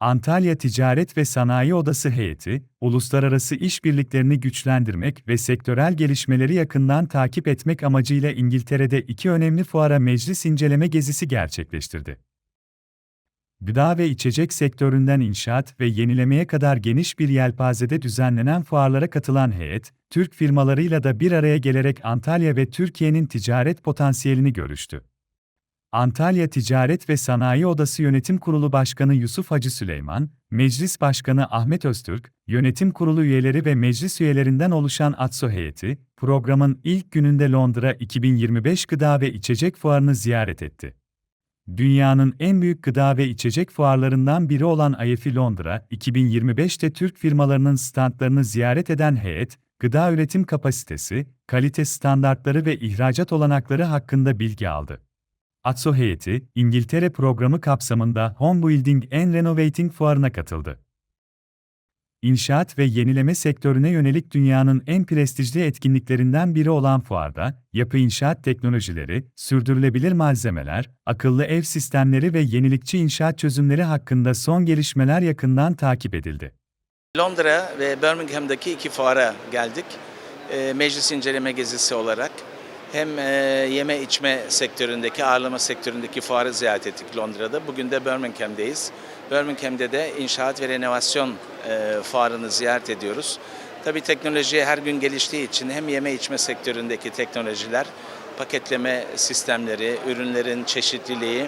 Antalya Ticaret ve Sanayi Odası heyeti, uluslararası işbirliklerini güçlendirmek ve sektörel gelişmeleri yakından takip etmek amacıyla İngiltere'de iki önemli fuara meclis inceleme gezisi gerçekleştirdi. Gıda ve içecek sektöründen inşaat ve yenilemeye kadar geniş bir yelpazede düzenlenen fuarlara katılan heyet, Türk firmalarıyla da bir araya gelerek Antalya ve Türkiye'nin ticaret potansiyelini görüştü. Antalya Ticaret ve Sanayi Odası Yönetim Kurulu Başkanı Yusuf Hacı Süleyman, Meclis Başkanı Ahmet Öztürk, Yönetim Kurulu üyeleri ve meclis üyelerinden oluşan ATSO heyeti, programın ilk gününde Londra 2025 Gıda ve İçecek Fuarını ziyaret etti. Dünyanın en büyük gıda ve içecek fuarlarından biri olan IFE Londra, 2025'te Türk firmalarının standlarını ziyaret eden heyet, gıda üretim kapasitesi, kalite standartları ve ihracat olanakları hakkında bilgi aldı. ATSO heyeti, İngiltere programı kapsamında Home Building and Renovating fuarına katıldı. İnşaat ve yenileme sektörüne yönelik dünyanın en prestijli etkinliklerinden biri olan fuarda, yapı inşaat teknolojileri, sürdürülebilir malzemeler, akıllı ev sistemleri ve yenilikçi inşaat çözümleri hakkında son gelişmeler yakından takip edildi. Londra ve Birmingham'daki iki fuara geldik. E, meclis inceleme gezisi olarak hem e, yeme içme sektöründeki, ağırlama sektöründeki fuarı ziyaret ettik Londra'da. Bugün de Birmingham'deyiz. Birmingham'de de inşaat ve renovasyon e, fuarını ziyaret ediyoruz. Tabii teknoloji her gün geliştiği için hem yeme içme sektöründeki teknolojiler, paketleme sistemleri, ürünlerin çeşitliliği,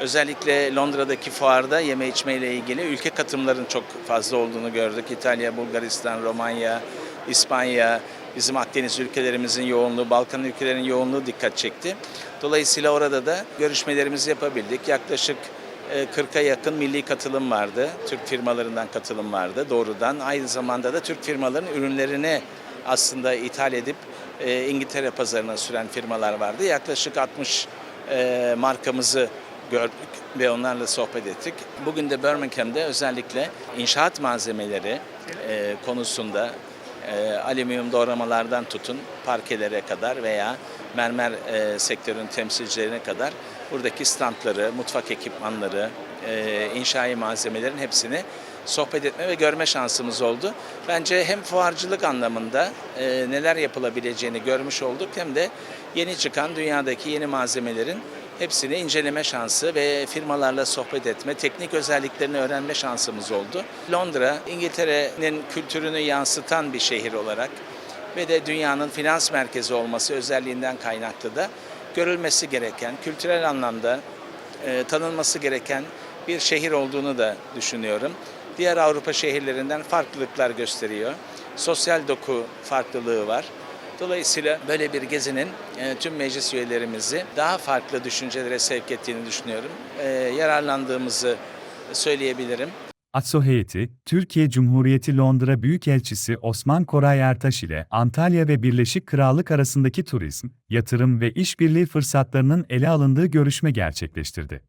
özellikle Londra'daki fuarda yeme içme ile ilgili ülke katılımların çok fazla olduğunu gördük. İtalya, Bulgaristan, Romanya, İspanya, bizim Akdeniz ülkelerimizin yoğunluğu, Balkan ülkelerinin yoğunluğu dikkat çekti. Dolayısıyla orada da görüşmelerimizi yapabildik. Yaklaşık 40'a yakın milli katılım vardı. Türk firmalarından katılım vardı doğrudan. Aynı zamanda da Türk firmaların ürünlerini aslında ithal edip e, İngiltere pazarına süren firmalar vardı. Yaklaşık 60 e, markamızı gördük ve onlarla sohbet ettik. Bugün de Birmingham'de özellikle inşaat malzemeleri e, konusunda e, alüminyum doğramalardan tutun parkelere kadar veya mermer e, sektörün temsilcilerine kadar buradaki standları, mutfak ekipmanları, e, inşai malzemelerin hepsini sohbet etme ve görme şansımız oldu. Bence hem fuarcılık anlamında e, neler yapılabileceğini görmüş olduk hem de yeni çıkan dünyadaki yeni malzemelerin hepsini inceleme şansı ve firmalarla sohbet etme, teknik özelliklerini öğrenme şansımız oldu. Londra, İngiltere'nin kültürünü yansıtan bir şehir olarak ve de dünyanın finans merkezi olması özelliğinden kaynaklı da görülmesi gereken, kültürel anlamda e, tanınması gereken bir şehir olduğunu da düşünüyorum. Diğer Avrupa şehirlerinden farklılıklar gösteriyor. Sosyal doku farklılığı var. Dolayısıyla böyle bir gezinin e, tüm meclis üyelerimizi daha farklı düşüncelere sevk ettiğini düşünüyorum. E, yararlandığımızı söyleyebilirim. ATSO heyeti, Türkiye Cumhuriyeti Londra Büyükelçisi Osman Koray Ertaş ile Antalya ve Birleşik Krallık arasındaki turizm, yatırım ve işbirliği fırsatlarının ele alındığı görüşme gerçekleştirdi.